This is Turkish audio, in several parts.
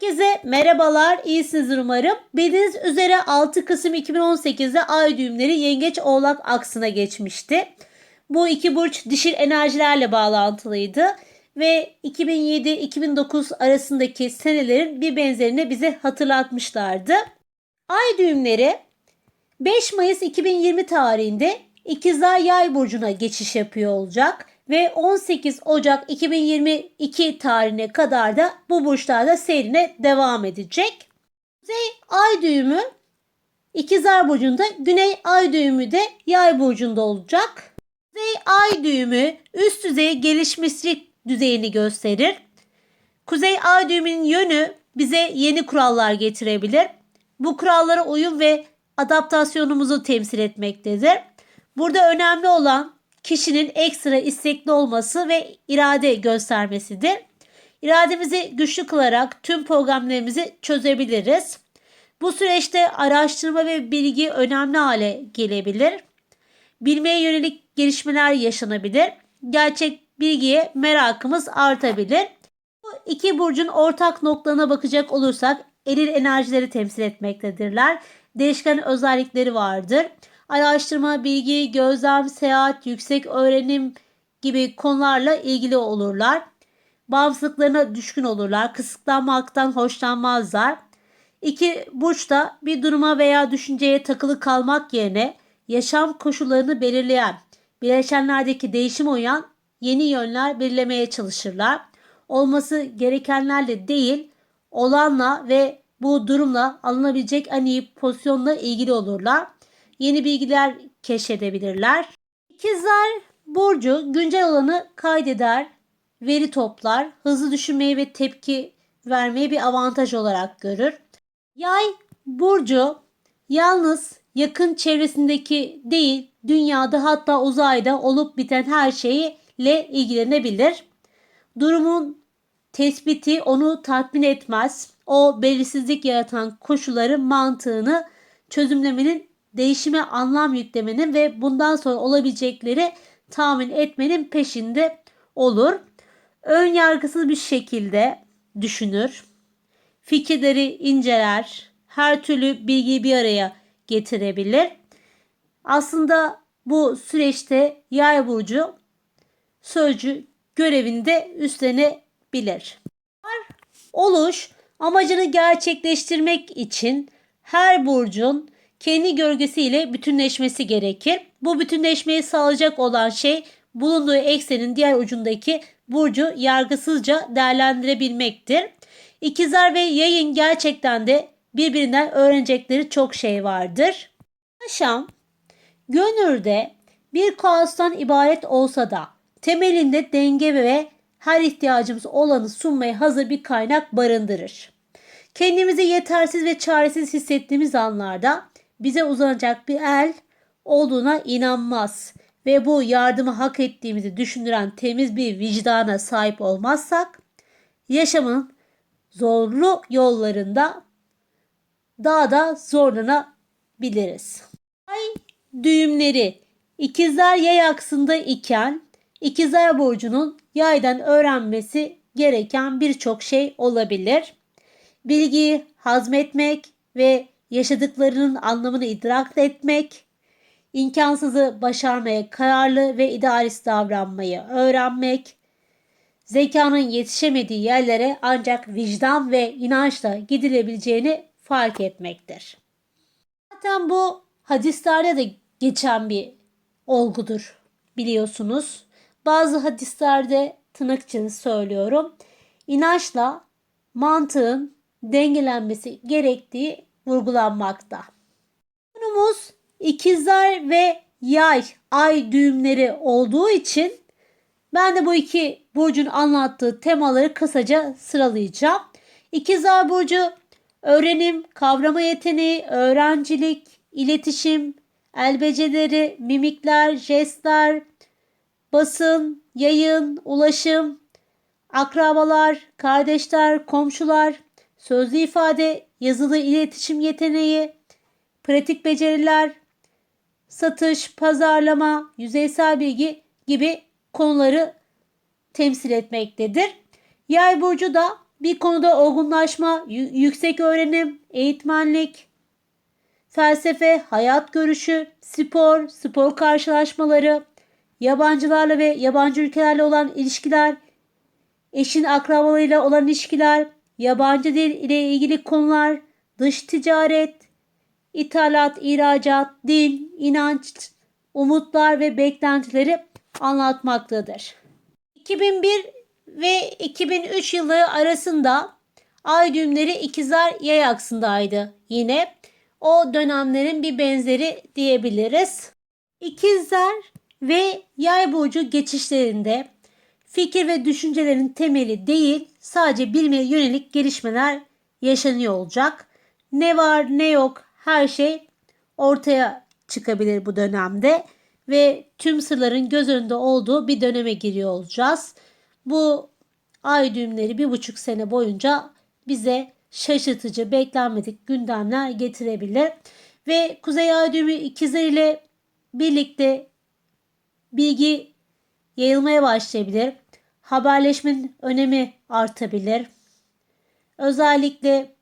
Herkese merhabalar, iyisinizdir umarım. Bildiğiniz üzere 6 Kasım 2018'de ay düğümleri Yengeç Oğlak aksına geçmişti. Bu iki burç dişil enerjilerle bağlantılıydı ve 2007-2009 arasındaki senelerin bir benzerini bize hatırlatmışlardı. Ay düğümleri 5 Mayıs 2020 tarihinde İkizler Yay burcuna geçiş yapıyor olacak ve 18 Ocak 2022 tarihine kadar da bu burçlarda seyrine devam edecek. Kuzey Ay düğümü İkizler burcunda, Güney Ay düğümü de Yay burcunda olacak. Kuzey Ay düğümü üst düzey gelişmişlik düzeyini gösterir. Kuzey Ay düğümünün yönü bize yeni kurallar getirebilir. Bu kurallara uyum ve adaptasyonumuzu temsil etmektedir. Burada önemli olan kişinin ekstra istekli olması ve irade göstermesidir. İrademizi güçlü kılarak tüm problemlerimizi çözebiliriz. Bu süreçte araştırma ve bilgi önemli hale gelebilir. Bilmeye yönelik gelişmeler yaşanabilir. Gerçek bilgiye merakımız artabilir. Bu iki burcun ortak noktalarına bakacak olursak eril enerjileri temsil etmektedirler. Değişken özellikleri vardır araştırma, bilgi, gözlem, seyahat, yüksek öğrenim gibi konularla ilgili olurlar. Bağımsızlıklarına düşkün olurlar. Kısıtlanmaktan hoşlanmazlar. İki burç da bir duruma veya düşünceye takılı kalmak yerine yaşam koşullarını belirleyen, bileşenlerdeki değişime uyan yeni yönler belirlemeye çalışırlar. Olması gerekenlerle değil, olanla ve bu durumla alınabilecek en iyi pozisyonla ilgili olurlar yeni bilgiler keşfedebilirler. İkizler Burcu güncel olanı kaydeder, veri toplar, hızlı düşünmeyi ve tepki vermeyi bir avantaj olarak görür. Yay Burcu yalnız yakın çevresindeki değil, dünyada hatta uzayda olup biten her şeyle ilgilenebilir. Durumun tespiti onu tatmin etmez. O belirsizlik yaratan koşulları mantığını çözümlemenin değişime anlam yüklemenin ve bundan sonra olabilecekleri tahmin etmenin peşinde olur. Ön yargısız bir şekilde düşünür. Fikirleri inceler. Her türlü bilgiyi bir araya getirebilir. Aslında bu süreçte yay burcu sözcü görevinde üstlenebilir. Oluş amacını gerçekleştirmek için her burcun kendi gölgesiyle bütünleşmesi gerekir. Bu bütünleşmeyi sağlayacak olan şey bulunduğu eksenin diğer ucundaki burcu yargısızca değerlendirebilmektir. İkizler ve yayın gerçekten de birbirinden öğrenecekleri çok şey vardır. Yaşam gönülde bir kaostan ibaret olsa da temelinde denge ve her ihtiyacımız olanı sunmaya hazır bir kaynak barındırır. Kendimizi yetersiz ve çaresiz hissettiğimiz anlarda bize uzanacak bir el olduğuna inanmaz ve bu yardımı hak ettiğimizi düşündüren temiz bir vicdana sahip olmazsak yaşamın zorlu yollarında daha da zorlanabiliriz. Ay düğümleri ikizler yay aksında iken ikizler burcunun yaydan öğrenmesi gereken birçok şey olabilir. Bilgiyi hazmetmek ve yaşadıklarının anlamını idrak etmek, imkansızı başarmaya kararlı ve idealist davranmayı öğrenmek, zekanın yetişemediği yerlere ancak vicdan ve inançla gidilebileceğini fark etmektir. Zaten bu hadislerde de geçen bir olgudur biliyorsunuz. Bazı hadislerde tırnak söylüyorum. İnançla mantığın dengelenmesi gerektiği vurgulanmakta. Konumuz ikizler ve yay, ay düğümleri olduğu için ben de bu iki burcun anlattığı temaları kısaca sıralayacağım. İkizler burcu öğrenim, kavrama yeteneği, öğrencilik, iletişim, el becerileri, mimikler, jestler, basın, yayın, ulaşım, akrabalar, kardeşler, komşular, sözlü ifade, yazılı iletişim yeteneği, pratik beceriler, satış, pazarlama, yüzeysel bilgi gibi konuları temsil etmektedir. Yay burcu da bir konuda olgunlaşma, yü- yüksek öğrenim, eğitmenlik, felsefe, hayat görüşü, spor, spor karşılaşmaları, yabancılarla ve yabancı ülkelerle olan ilişkiler, eşin akrabalarıyla olan ilişkiler, yabancı dil ile ilgili konular, dış ticaret, ithalat, ihracat, din, inanç, umutlar ve beklentileri anlatmaktadır. 2001 ve 2003 yılı arasında ay düğümleri ikizler yay aksındaydı. Yine o dönemlerin bir benzeri diyebiliriz. İkizler ve yay burcu geçişlerinde fikir ve düşüncelerin temeli değil sadece bilime yönelik gelişmeler yaşanıyor olacak. Ne var ne yok her şey ortaya çıkabilir bu dönemde ve tüm sırların göz önünde olduğu bir döneme giriyor olacağız. Bu ay düğümleri bir buçuk sene boyunca bize şaşırtıcı, beklenmedik gündemler getirebilir. Ve Kuzey Ay düğümü ikizler ile birlikte bilgi yayılmaya başlayabilir. Haberleşmenin önemi artabilir. Özellikle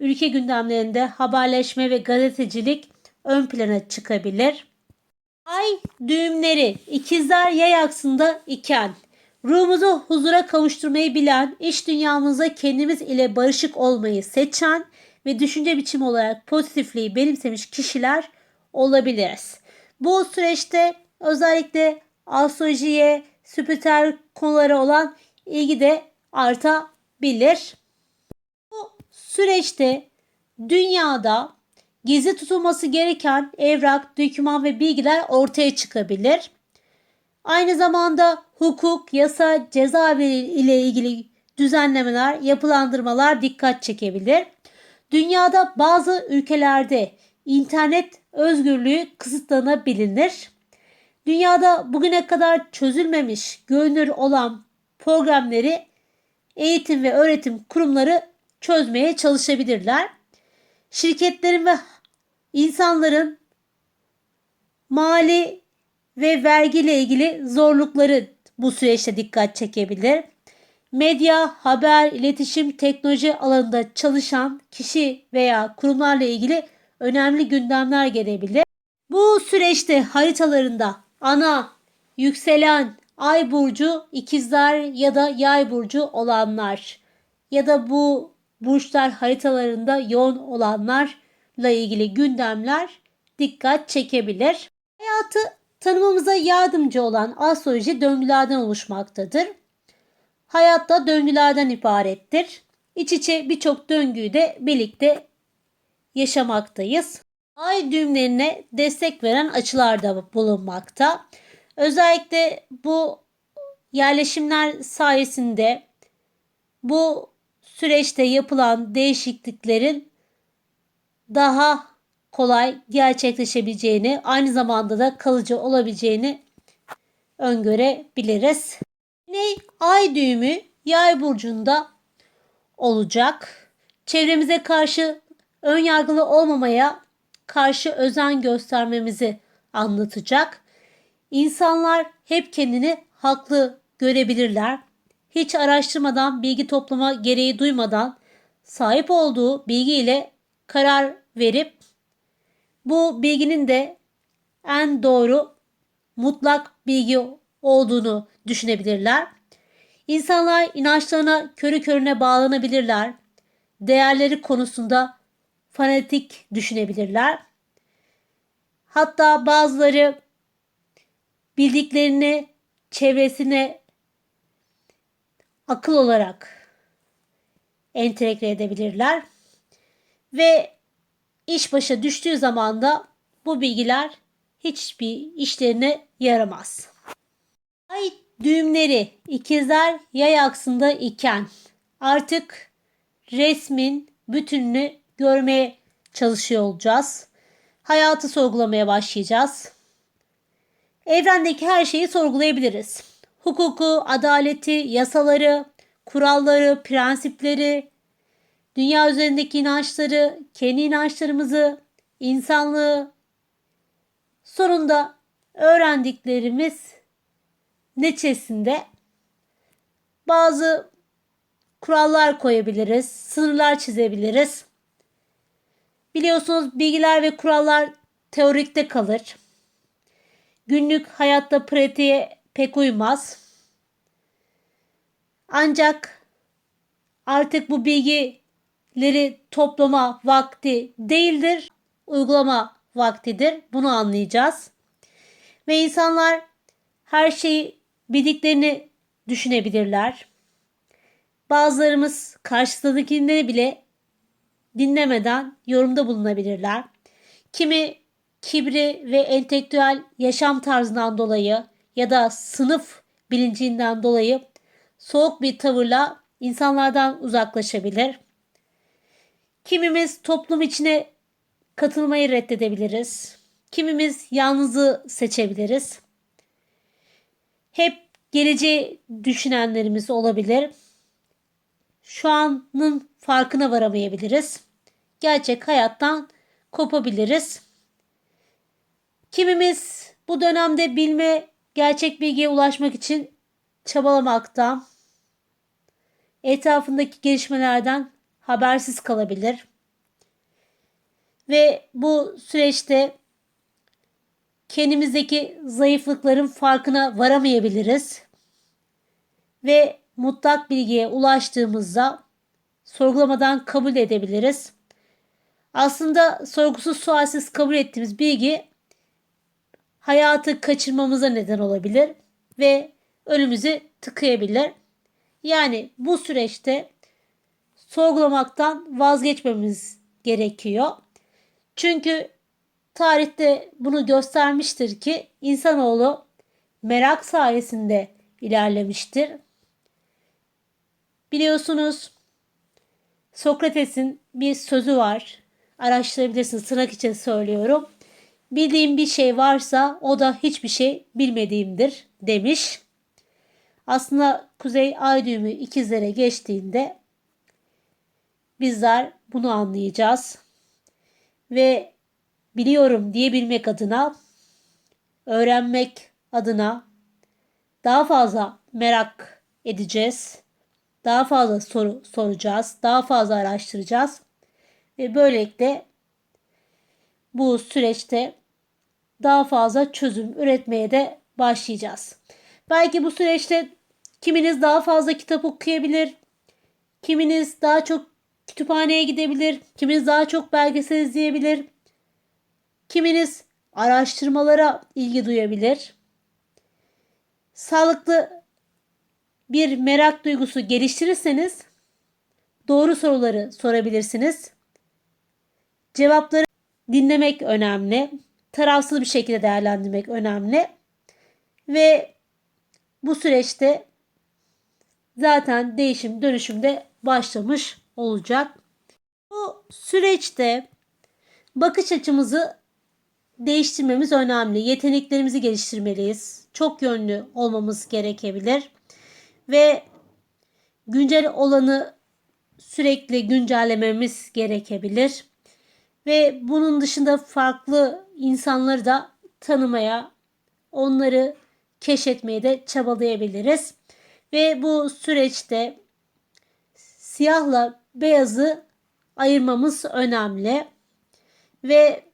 ülke gündemlerinde haberleşme ve gazetecilik ön plana çıkabilir. Ay düğümleri ikizler yay aksında iken ruhumuzu huzura kavuşturmayı bilen, iş dünyamızda kendimiz ile barışık olmayı seçen ve düşünce biçimi olarak pozitifliği benimsemiş kişiler olabiliriz. Bu süreçte özellikle astrolojiye, spiritüel konulara olan ilgi de artabilir. Bu süreçte dünyada gizli tutulması gereken evrak, doküman ve bilgiler ortaya çıkabilir. Aynı zamanda hukuk, yasa, ceza ile ilgili düzenlemeler, yapılandırmalar dikkat çekebilir. Dünyada bazı ülkelerde internet özgürlüğü kısıtlanabilir. Dünyada bugüne kadar çözülmemiş, görünür olan problemleri eğitim ve öğretim kurumları çözmeye çalışabilirler. Şirketlerin ve insanların mali ve vergiyle ilgili zorlukları bu süreçte dikkat çekebilir. Medya, haber, iletişim, teknoloji alanında çalışan kişi veya kurumlarla ilgili önemli gündemler gelebilir. Bu süreçte haritalarında ana, yükselen, ay burcu, ikizler ya da yay burcu olanlar ya da bu burçlar haritalarında yoğun olanlarla ilgili gündemler dikkat çekebilir. Hayatı tanımamıza yardımcı olan astroloji döngülerden oluşmaktadır. Hayatta döngülerden ibarettir. İç içe birçok döngüyü de birlikte yaşamaktayız. Ay düğümlerine destek veren açılar da bulunmakta. Özellikle bu yerleşimler sayesinde bu süreçte yapılan değişikliklerin daha kolay gerçekleşebileceğini, aynı zamanda da kalıcı olabileceğini öngörebiliriz. Yine ay düğümü yay burcunda olacak. Çevremize karşı ön yargılı olmamaya karşı özen göstermemizi anlatacak. İnsanlar hep kendini haklı görebilirler. Hiç araştırmadan, bilgi toplama gereği duymadan sahip olduğu bilgiyle karar verip bu bilginin de en doğru mutlak bilgi olduğunu düşünebilirler. İnsanlar inançlarına körü körüne bağlanabilirler. Değerleri konusunda fanatik düşünebilirler. Hatta bazıları bildiklerini çevresine akıl olarak entegre edebilirler. Ve iş başa düştüğü zaman da bu bilgiler hiçbir işlerine yaramaz. Ay düğümleri ikizler yay aksında iken artık resmin bütününü görmeye çalışıyor olacağız. Hayatı sorgulamaya başlayacağız. Evrendeki her şeyi sorgulayabiliriz. Hukuku, adaleti, yasaları, kuralları, prensipleri, dünya üzerindeki inançları, kendi inançlarımızı, insanlığı, sonunda öğrendiklerimiz neçesinde bazı kurallar koyabiliriz, sınırlar çizebiliriz. Biliyorsunuz bilgiler ve kurallar teorikte kalır. Günlük hayatta pratiğe pek uymaz. Ancak artık bu bilgileri toplama vakti değildir, uygulama vaktidir. Bunu anlayacağız. Ve insanlar her şeyi bildiklerini düşünebilirler. Bazılarımız karşısındakileri bile dinlemeden yorumda bulunabilirler. Kimi kibri ve entelektüel yaşam tarzından dolayı ya da sınıf bilincinden dolayı soğuk bir tavırla insanlardan uzaklaşabilir. Kimimiz toplum içine katılmayı reddedebiliriz. Kimimiz yalnızı seçebiliriz. Hep geleceği düşünenlerimiz olabilir. Şu anın farkına varamayabiliriz. Gerçek hayattan kopabiliriz. Kimimiz bu dönemde bilme, gerçek bilgiye ulaşmak için çabalamakta. Etrafındaki gelişmelerden habersiz kalabilir. Ve bu süreçte kendimizdeki zayıflıkların farkına varamayabiliriz. Ve mutlak bilgiye ulaştığımızda sorgulamadan kabul edebiliriz. Aslında sorgusuz sualsiz kabul ettiğimiz bilgi hayatı kaçırmamıza neden olabilir ve önümüzü tıkayabilir. Yani bu süreçte sorgulamaktan vazgeçmemiz gerekiyor. Çünkü tarihte bunu göstermiştir ki insanoğlu merak sayesinde ilerlemiştir. Biliyorsunuz Sokrates'in bir sözü var. Araştırabilirsiniz tırnak için söylüyorum. Bildiğim bir şey varsa o da hiçbir şey bilmediğimdir demiş. Aslında Kuzey Ay düğümü ikizlere geçtiğinde bizler bunu anlayacağız. Ve biliyorum diyebilmek adına, öğrenmek adına daha fazla merak edeceğiz. Daha fazla soru soracağız. Daha fazla araştıracağız. Ve böylelikle bu süreçte daha fazla çözüm üretmeye de başlayacağız. Belki bu süreçte kiminiz daha fazla kitap okuyabilir. Kiminiz daha çok kütüphaneye gidebilir. Kiminiz daha çok belgesel izleyebilir. Kiminiz araştırmalara ilgi duyabilir. Sağlıklı bir merak duygusu geliştirirseniz doğru soruları sorabilirsiniz. Cevapları dinlemek önemli. Tarafsız bir şekilde değerlendirmek önemli. Ve bu süreçte zaten değişim dönüşümde başlamış olacak. Bu süreçte bakış açımızı değiştirmemiz önemli. Yeteneklerimizi geliştirmeliyiz. Çok yönlü olmamız gerekebilir. Ve güncel olanı sürekli güncellememiz gerekebilir. Ve bunun dışında farklı insanları da tanımaya, onları keşfetmeye de çabalayabiliriz. Ve bu süreçte siyahla beyazı ayırmamız önemli. Ve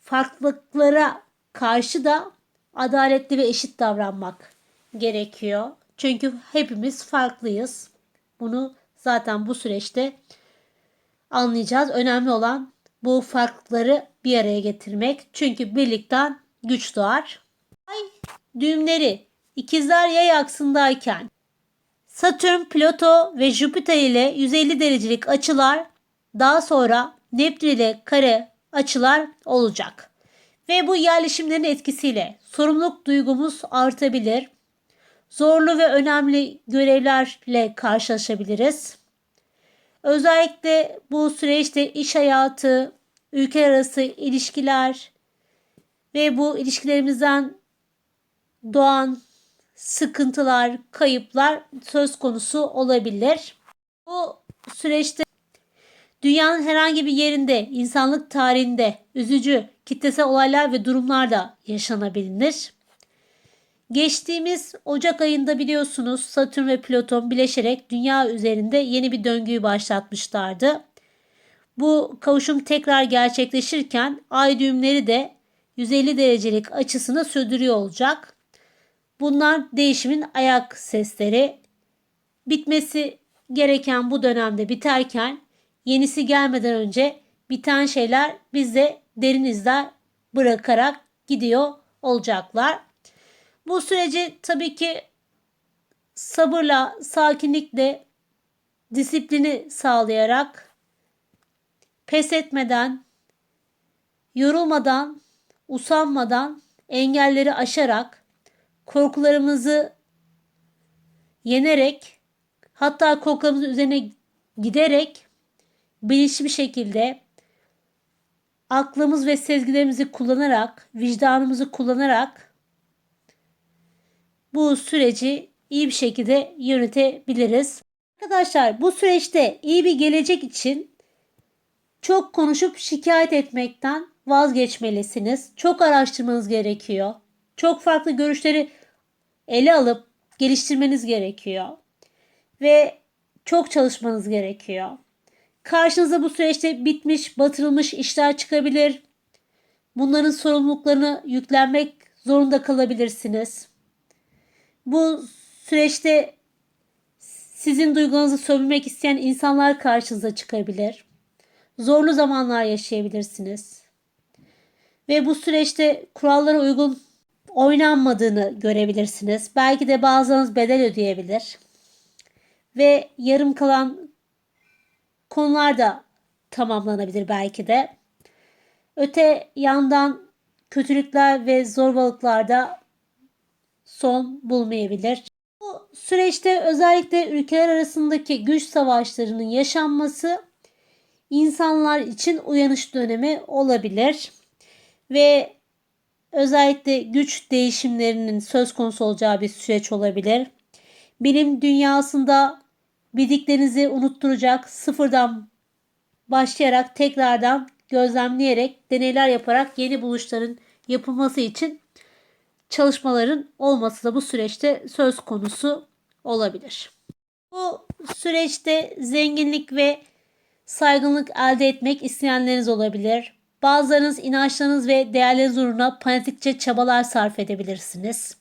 farklılıklara karşı da adaletli ve eşit davranmak gerekiyor. Çünkü hepimiz farklıyız. Bunu zaten bu süreçte anlayacağız. Önemli olan bu farkları bir araya getirmek. Çünkü birlikten güç doğar. Ay düğümleri ikizler yay aksındayken Satürn, Plüto ve Jüpiter ile 150 derecelik açılar daha sonra Neptün ile kare açılar olacak. Ve bu yerleşimlerin etkisiyle sorumluluk duygumuz artabilir. Zorlu ve önemli görevlerle karşılaşabiliriz. Özellikle bu süreçte iş hayatı, ülke arası ilişkiler ve bu ilişkilerimizden doğan sıkıntılar, kayıplar söz konusu olabilir. Bu süreçte dünyanın herhangi bir yerinde, insanlık tarihinde üzücü kitlesel olaylar ve durumlar da yaşanabilir. Geçtiğimiz Ocak ayında biliyorsunuz Satürn ve Plüton birleşerek dünya üzerinde yeni bir döngüyü başlatmışlardı. Bu kavuşum tekrar gerçekleşirken ay düğümleri de 150 derecelik açısını sürdürüyor olacak. Bunlar değişimin ayak sesleri. Bitmesi gereken bu dönemde biterken yenisi gelmeden önce biten şeyler bizde derin izler bırakarak gidiyor olacaklar. Bu süreci tabii ki sabırla, sakinlikle, disiplini sağlayarak, pes etmeden, yorulmadan, usanmadan, engelleri aşarak, korkularımızı yenerek, hatta korkularımızın üzerine giderek bilinçli bir şekilde aklımız ve sezgilerimizi kullanarak, vicdanımızı kullanarak bu süreci iyi bir şekilde yönetebiliriz. Arkadaşlar bu süreçte iyi bir gelecek için çok konuşup şikayet etmekten vazgeçmelisiniz. Çok araştırmanız gerekiyor. Çok farklı görüşleri ele alıp geliştirmeniz gerekiyor. Ve çok çalışmanız gerekiyor. Karşınıza bu süreçte bitmiş, batırılmış işler çıkabilir. Bunların sorumluluklarını yüklenmek zorunda kalabilirsiniz. Bu süreçte sizin duygularınızı sömürmek isteyen insanlar karşınıza çıkabilir. Zorlu zamanlar yaşayabilirsiniz. Ve bu süreçte kurallara uygun oynanmadığını görebilirsiniz. Belki de bazılarınız bedel ödeyebilir. Ve yarım kalan konular da tamamlanabilir belki de. Öte yandan kötülükler ve zorbalıklarda son bulmayabilir. Bu süreçte özellikle ülkeler arasındaki güç savaşlarının yaşanması insanlar için uyanış dönemi olabilir ve özellikle güç değişimlerinin söz konusu olacağı bir süreç olabilir. Bilim dünyasında bildiklerinizi unutturacak, sıfırdan başlayarak tekrardan gözlemleyerek, deneyler yaparak yeni buluşların yapılması için çalışmaların olması da bu süreçte söz konusu olabilir. Bu süreçte zenginlik ve saygınlık elde etmek isteyenleriniz olabilir. Bazılarınız inançlarınız ve değerleriniz uğruna fanatikçe çabalar sarf edebilirsiniz.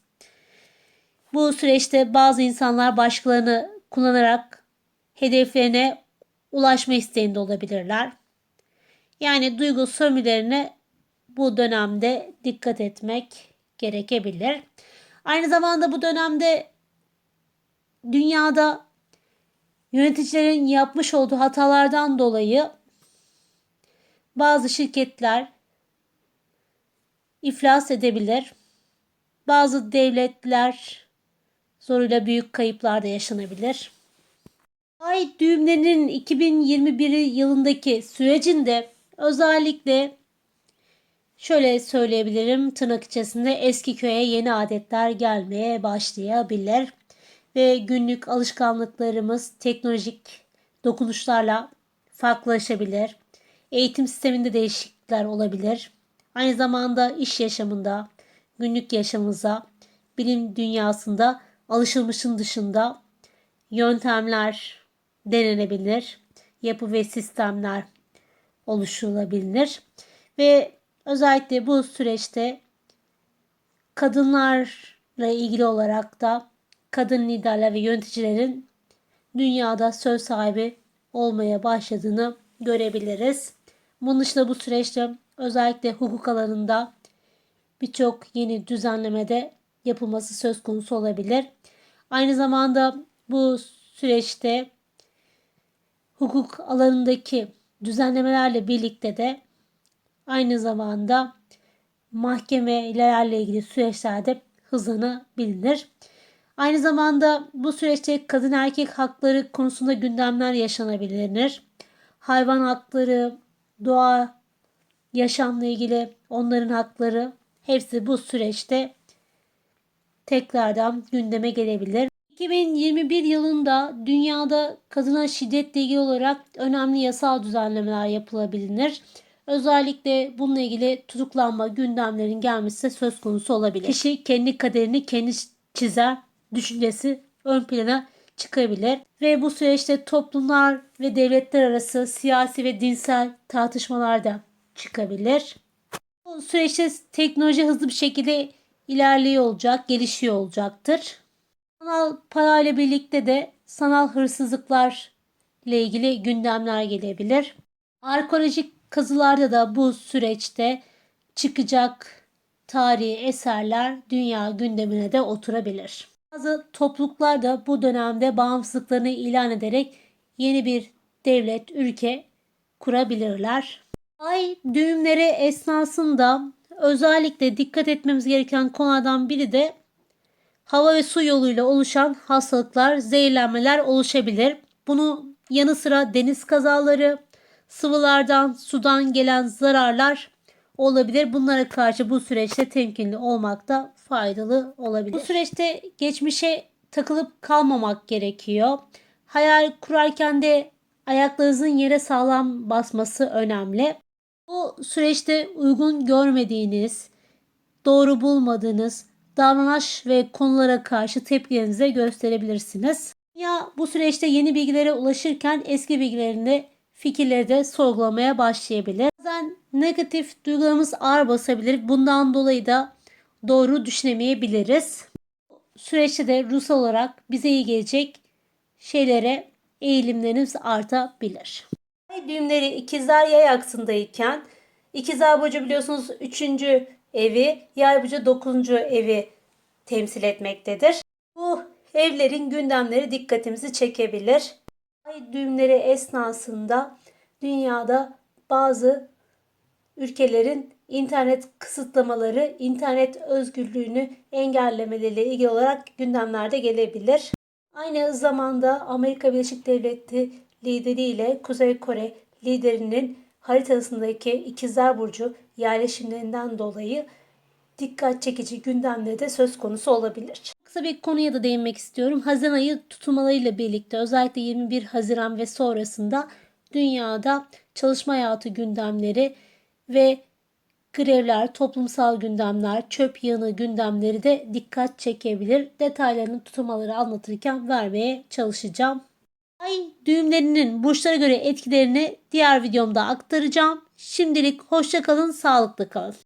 Bu süreçte bazı insanlar başkalarını kullanarak hedeflerine ulaşma isteğinde olabilirler. Yani duygu sömürülerine bu dönemde dikkat etmek gerekebilir. Aynı zamanda bu dönemde dünyada yöneticilerin yapmış olduğu hatalardan dolayı bazı şirketler iflas edebilir. Bazı devletler zoruyla büyük kayıplar da yaşanabilir. Ay düğümlerinin 2021 yılındaki sürecinde özellikle şöyle söyleyebilirim tırnak içerisinde eski köye yeni adetler gelmeye başlayabilir ve günlük alışkanlıklarımız teknolojik dokunuşlarla farklılaşabilir. Eğitim sisteminde değişiklikler olabilir. Aynı zamanda iş yaşamında, günlük yaşamımıza, bilim dünyasında alışılmışın dışında yöntemler denenebilir. Yapı ve sistemler oluşturulabilir. Ve özellikle bu süreçte kadınlarla ilgili olarak da kadın liderler ve yöneticilerin dünyada söz sahibi olmaya başladığını görebiliriz. Bunun dışında bu süreçte özellikle hukuk alanında birçok yeni düzenlemede yapılması söz konusu olabilir. Aynı zamanda bu süreçte hukuk alanındaki düzenlemelerle birlikte de aynı zamanda mahkemelerle ilgili süreçlerde hızlanabilir. Aynı zamanda bu süreçte kadın erkek hakları konusunda gündemler yaşanabilir. Hayvan hakları, doğa, yaşamla ilgili onların hakları hepsi bu süreçte tekrardan gündeme gelebilir. 2021 yılında dünyada kadına şiddetle ilgili olarak önemli yasal düzenlemeler yapılabilir. Özellikle bununla ilgili tutuklanma gündemlerin gelmesi söz konusu olabilir. Kişi kendi kaderini kendi çizer düşüncesi ön plana çıkabilir. Ve bu süreçte toplumlar ve devletler arası siyasi ve dinsel tartışmalar da çıkabilir. Bu süreçte teknoloji hızlı bir şekilde ilerliyor olacak, gelişiyor olacaktır. Sanal parayla birlikte de sanal hırsızlıklar ile ilgili gündemler gelebilir. Arkeolojik kazılarda da bu süreçte çıkacak tarihi eserler dünya gündemine de oturabilir. Bazı topluluklar da bu dönemde bağımsızlıklarını ilan ederek yeni bir devlet, ülke kurabilirler. Ay düğümleri esnasında özellikle dikkat etmemiz gereken konulardan biri de hava ve su yoluyla oluşan hastalıklar, zehirlenmeler oluşabilir. Bunun yanı sıra deniz kazaları, sıvılardan, sudan gelen zararlar olabilir. Bunlara karşı bu süreçte temkinli olmakta faydalı olabilir. Bu süreçte geçmişe takılıp kalmamak gerekiyor. Hayal kurarken de ayaklarınızın yere sağlam basması önemli. Bu süreçte uygun görmediğiniz, doğru bulmadığınız davranış ve konulara karşı tepkilerinizi gösterebilirsiniz. Ya bu süreçte yeni bilgilere ulaşırken eski bilgilerini fikirleri de sorgulamaya başlayabilir. Bazen negatif duygularımız ağır basabilir. Bundan dolayı da doğru düşünemeyebiliriz. Süreçte de ruhsal olarak bize iyi gelecek şeylere eğilimlerimiz artabilir. Ay düğümleri ikizler yay aksındayken ikizler burcu biliyorsunuz 3. evi, yay burcu 9. evi temsil etmektedir. Bu evlerin gündemleri dikkatimizi çekebilir. Ay düğümleri esnasında dünyada bazı ülkelerin internet kısıtlamaları, internet özgürlüğünü engellemeleriyle ilgili olarak gündemlerde gelebilir. Aynı zamanda Amerika Birleşik Devletleri lideriyle Kuzey Kore liderinin haritasındaki ikizler burcu yerleşimlerinden dolayı dikkat çekici gündemleri de söz konusu olabilir. Kısa bir konuya da değinmek istiyorum. Haziran ayı tutulmalarıyla birlikte özellikle 21 Haziran ve sonrasında dünyada çalışma hayatı gündemleri ve grevler, toplumsal gündemler, çöp yığını gündemleri de dikkat çekebilir. Detaylarını tutulmaları anlatırken vermeye çalışacağım. Ay düğümlerinin burçlara göre etkilerini diğer videomda aktaracağım. Şimdilik hoşça kalın, sağlıklı kalın.